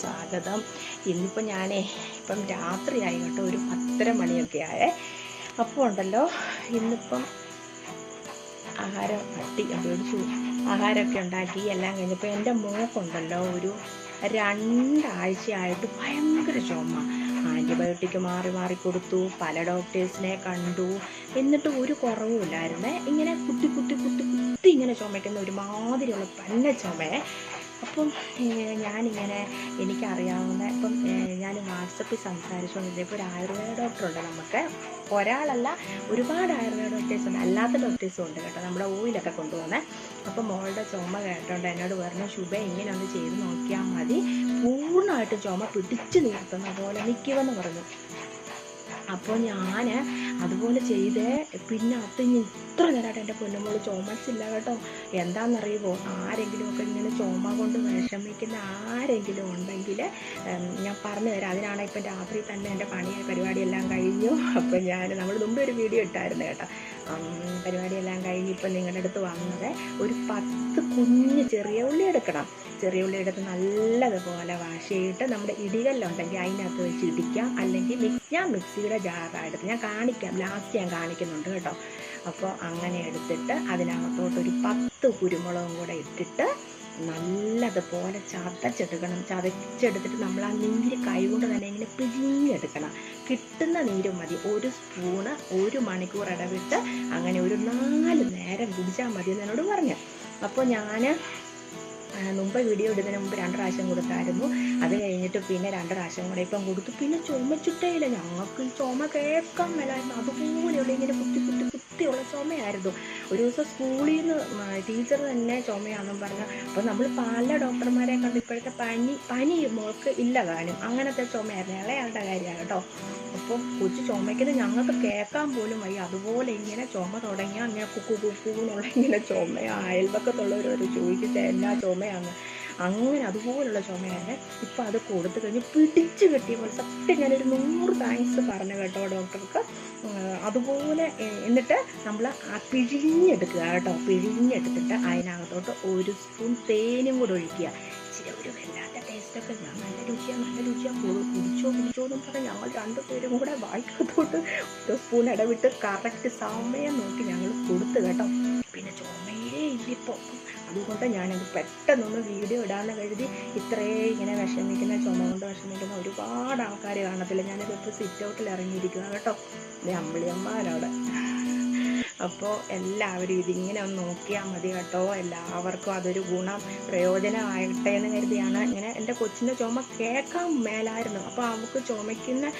സ്വാഗതം. ഇന്നിപ്പോൾ ഞാനേ ഇപ്പം രാത്രിയായി കേട്ടോ ഒരു പത്തര മണിയൊക്കെ ആയേ അപ്പോൾ ഉണ്ടല്ലോ ഇന്നിപ്പം ആഹാരം പട്ടി മേടിച്ചു ആഹാരമൊക്കെ ഉണ്ടാക്കി എല്ലാം കഴിഞ്ഞപ്പോൾ എന്റെ മോക്കുണ്ടല്ലോ ഒരു രണ്ടാഴ്ചയായിട്ട് ഭയങ്കര ചുമ. ആന്റിബയോട്ടിക് മാറി മാറി കൊടുത്തു പല ഡോക്ടേഴ്സിനെ കണ്ടു എന്നിട്ട് ഒരു കുറവുമില്ലായിരുന്നേ ഇങ്ങനെ കുത്തി കുത്തി കുത്തി കുത്തി ഇങ്ങനെ ചുമയ്ക്കുന്ന ഒരുമാതിരിയുള്ള പന്ന ചുമയെ അപ്പം ഞാനിങ്ങനെ എനിക്കറിയാവുന്ന ഇപ്പം ഞാൻ വാട്സപ്പിൽ സംസാരിച്ചുകൊണ്ടിരുന്നത് ഇപ്പോൾ ഒരു ആയുർവേദ ഡോക്ടറുണ്ട് നമുക്ക്. ഒരാളല്ല ഒരുപാട് ആയുർവേദ ഡോക്ടേഴ്സ് ഉണ്ട് അല്ലാത്ത ഡോക്ടേഴ്സും ഉണ്ട് കേട്ടോ നമ്മുടെ ഊയിലൊക്കെ കൊണ്ടുപോകുന്നത് അപ്പം മോളുടെ ചുമ കേട്ടോണ്ട് എന്നോട് പറഞ്ഞു ശുഭ ഇങ്ങനെ ഒന്ന് ചെയ്ത് നോക്കിയാൽ മതി. പൂർണമായിട്ട് ചുമ പിടിച്ചു നിർത്തുന്ന പോലെ നിൽക്കുമെന്ന് പറഞ്ഞു. അപ്പോൾ ഞാൻ അതുപോലെ ചെയ്തേ. പിന്നെ അത് ഇത്ര നേരമായിട്ട് എന്റെ പൊന്നുമോൾ ചുമച്ചില്ല കേട്ടോ. എന്താണെന്നറിയുമോ ആരെങ്കിലുമൊക്കെ ഇങ്ങനെ ചുമ കൊണ്ട് വിഷമിക്കുന്ന ആരെങ്കിലും ഉണ്ടെങ്കിൽ ഞാൻ പറഞ്ഞു തരാം. അതിനാണ് ഇപ്പം രാത്രി തന്നെ എന്റെ പണി പരിപാടിയെല്ലാം കഴിഞ്ഞു. അപ്പം ഞാൻ നമ്മൾ മുമ്പ് ഒരു വീഡിയോ ഇട്ടായിരുന്നു കേട്ടോ. പരിപാടിയെല്ലാം കഴിഞ്ഞ് ഇപ്പം നിങ്ങളുടെ അടുത്ത് വന്നത് ഒരു പത്ത് കുഞ്ഞ് ചെറിയ ഉള്ളി എടുക്കണം. ചെറിയ ഉള്ളി എടുത്ത് നല്ലതുപോലെ വാഷ് ചെയ്തിട്ട് നമ്മുടെ ഇടികല്ലുണ്ടെങ്കിൽ അതിനകത്ത് വെച്ച് ഇടിക്കാം. അല്ലെങ്കിൽ മിക്സ് ഞാൻ മിക്സിയുടെ ജാറായിട്ട് ഞാൻ കാണിക്കാം. ലാസ്റ്റ് ഞാൻ കാണിക്കുന്നുണ്ട് കേട്ടോ. അപ്പോൾ അങ്ങനെ എടുത്തിട്ട് അതിനകത്തോട്ടൊരു പത്ത് കുരുമുളകും കൂടെ ഇട്ടിട്ട് നല്ലതുപോലെ ചതച്ചെടുക്കണം. ചതച്ചെടുത്തിട്ട് നമ്മൾ ആ നീര് കൈകൊണ്ട് തന്നെ ഇങ്ങനെ പിഴിഞ്ഞെടുക്കണം. കിട്ടുന്ന നീര് മതി. ഒരു സ്പൂണ് ഒരു മണിക്കൂർ ഇടവിട്ട് അങ്ങനെ ഒരു നാല് നേരം കുടിച്ചാൽ മതി എന്ന് എന്നോട് പറഞ്ഞു. അപ്പോൾ ഞാൻ മുമ്പ് വീഡിയോ ഇടുന്നതിന് മുമ്പ് രണ്ട് പ്രാവശ്യം കൊടുത്തായിരുന്നു. അത് കഴിഞ്ഞിട്ട് പിന്നെ രണ്ട് പ്രാവശ്യം കൂടെ ഇപ്പം കൊടുത്തു. പിന്നെ ചുമ ചുട്ടയില്ല ഞങ്ങൾക്ക് ചുമ കേൾക്കാൻ മേലായിരുന്നു. അതുപോലെയുള്ള. ഇങ്ങനെ കുത്തി കുത്തി കുത്തിയുള്ള ചുമയായിരുന്നു. ഒരു ദിവസം സ്കൂളിൽ നിന്ന് ടീച്ചർ തന്നെ ചുമയാണെന്നും പറഞ്ഞു. അപ്പോൾ നമ്മൾ പല ഡോക്ടർമാരെ കണ്ട് ഇപ്പോഴത്തെ പനി പനി മോൾക്ക് ഇല്ല കാണും അങ്ങനത്തെ ചുമയായിരുന്നു. ഇളയാളുടെ കാര്യമാണ് കേട്ടോ. അപ്പം കൊച്ചു ചുമയ്ക്കുന്നത് ഞങ്ങൾക്ക് കേൾക്കാൻ പോലും വയ്യ. അതുപോലെ ഇങ്ങനെ ചുമ തുടങ്ങിയാൽ അങ്ങനെ കുക്കു കുക്കൂന്നുള്ള ഇങ്ങനെ ചുമയാണ് അയൽപക്കത്തുള്ളവരോട് ചോദിച്ചിട്ട് എന്നാ ചുമയാണ് അങ്ങനെ അതുപോലുള്ള ചുമയാണ് ഇപ്പം അത് കൊടുത്തു കഴിഞ്ഞ് പിടിച്ചു കിട്ടിയ പോലെ സത്യം ഞാനൊരു നൂറ് താങ്ക്സ് പറഞ്ഞു കേട്ടോ ഡോക്ടർക്ക്. അതുപോലെ എന്നിട്ട് നമ്മൾ പിഴിഞ്ഞെടുക്കുക കേട്ടോ. പിഴിഞ്ഞെടുത്തിട്ട് അതിനകത്തോട്ട് ഒരു സ്പൂൺ തേനും കൂടെ ഒഴിക്കുക. ഒരു വല്ലാത്ത ടേസ്റ്റൊക്കെ നല്ല രുചിയാണ് നല്ല രുചിയാണ് കുടി- കുടിച്ചോ കുടിച്ചോ എന്നും പറഞ്ഞ് ഞങ്ങൾ രണ്ടുപേരും കൂടെ വായിക്കത്തോട്ട് ഒരു സ്പൂൺ ഇടവിട്ട് കറക്റ്റ് സമയം നോക്കി ഞങ്ങൾ കൊടുത്തു കേട്ടോ. പിന്നെ ചുമയേ ഇല്ലിപ്പോൾ അതുകൊണ്ട് ഞാനത് പെട്ടെന്നൊന്ന് വീഡിയോ ഇടാമെന്ന് കരുതി ഇത്രേ ഇങ്ങനെ വിഷമിക്കുന്ന ചുമ കൊണ്ട് വിഷമിക്കുന്ന ഒരുപാട് ആൾക്കാർ കാണത്തില്ല. ഞാനിതിപ്പോൾ സിറ്റ് ഔട്ടിൽ ഇറങ്ങിയിരിക്കുക കേട്ടോ. ദേ അമ്പിളിയമ്മാരവിടെ. അപ്പോൾ എല്ലാവരും ഇതിങ്ങനെ ഒന്ന് നോക്കിയാൽ മതി കേട്ടോ. എല്ലാവർക്കും അതൊരു ഗുണം പ്രയോജനമായിട്ടെ എന്ന് കരുതിയാണ്. ഇങ്ങനെ എന്റെ കൊച്ചിന്റെ ചുമ കേൾക്കാൻ മേലായിരുന്നു. അപ്പോൾ അവൾക്ക് ചുമയ്ക്കുന്ന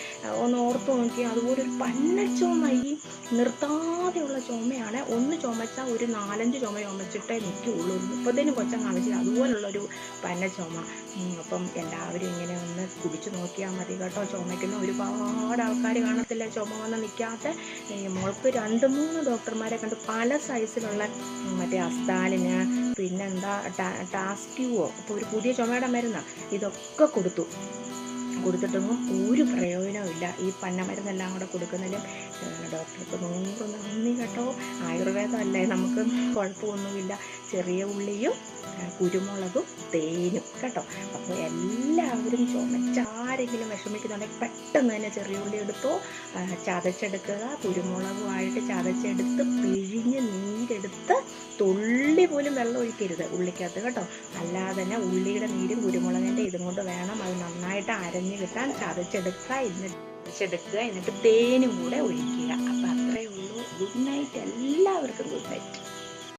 ഒന്ന് ഓർത്ത് നോക്കി അതുപോലെ ഒരു പന്ന ചുമ ഈ നിർത്താതെയുള്ള ചുമയാണ്. ഒന്ന് ചുമച്ചാൽ ഒരു നാലഞ്ച് ചുമ ചുമച്ചിട്ടേ നിൽക്കുകയുള്ളൂ. മുപ്പതിന് കൊച്ചം കാണിച്ചത് അതുപോലുള്ളൊരു പന്ന ചുമ. അപ്പം എല്ലാവരും ഇങ്ങനെ ഒന്ന് കുടിച്ചു നോക്കിയാൽ മതി കേട്ടോ. ചുമയ്ക്കുന്ന ഒരുപാട് ആൾക്കാർ കാണത്തില്ല ചുമ വന്ന് നിൽക്കാത്ത. മോൾക്ക് രണ്ട് മൂന്ന് ഡോക്ടർമാരെ കണ്ട് പല സൈസിലുള്ള മറ്റേ അസ്താലിന് പിന്നെന്താ ടാസ്ക്യുവോ ഇപ്പോൾ ഒരു പുതിയ ചുമയുടെ മരുന്നാണ് ഇതൊക്കെ കൊടുത്തു. കൊടുത്തിട്ടൊന്നും ഒരു പ്രയോജനമില്ല ഈ പന്നമരുന്നെല്ലാം കൂടെ കൊടുക്കുന്നതിലും ഡോക്ടർക്ക് നൂറ് നന്ദി കേട്ടോ. ആയുർവേദമല്ലേ നമുക്ക് കുഴപ്പമൊന്നുമില്ല. ചെറിയ ഉള്ളിയും കുരുമുളകും തേനും കേട്ടോ. അപ്പോൾ എല്ലാവരും ചുമച്ചാരെങ്കിലും വിഷമിക്കുന്നുണ്ടെങ്കിൽ പെട്ടെന്ന് തന്നെ ചെറിയ ഉള്ളി എടുത്തോ ചതച്ചെടുക്കുക കുരുമുളകുമായിട്ട് ചതച്ചെടുത്ത് പിഴിഞ്ഞ് നീരെടുത്ത് തുള്ളി പോലും വെള്ളം ഒഴിക്കരുത് ഉള്ളിക്കകത്ത് കേട്ടോ. അല്ലാതെ തന്നെ ഉള്ളിയുടെ നീരും കുരുമുളകിന്റെ ഇതും കൊണ്ട് വേണം അത് നന്നായിട്ട് അരഞ്ഞ് കിട്ടാൻ ചതച്ചെടുക്കുക എന്നിട്ട് ചതച്ചെടുക്കുക എന്നിട്ട് തേനും കൂടെ ഒഴിക്കുക. അപ്പം അത്രയേ ഉള്ളൂ. Good night. എല്ലാവർക്കും ഗുഡ് നൈറ്റ്.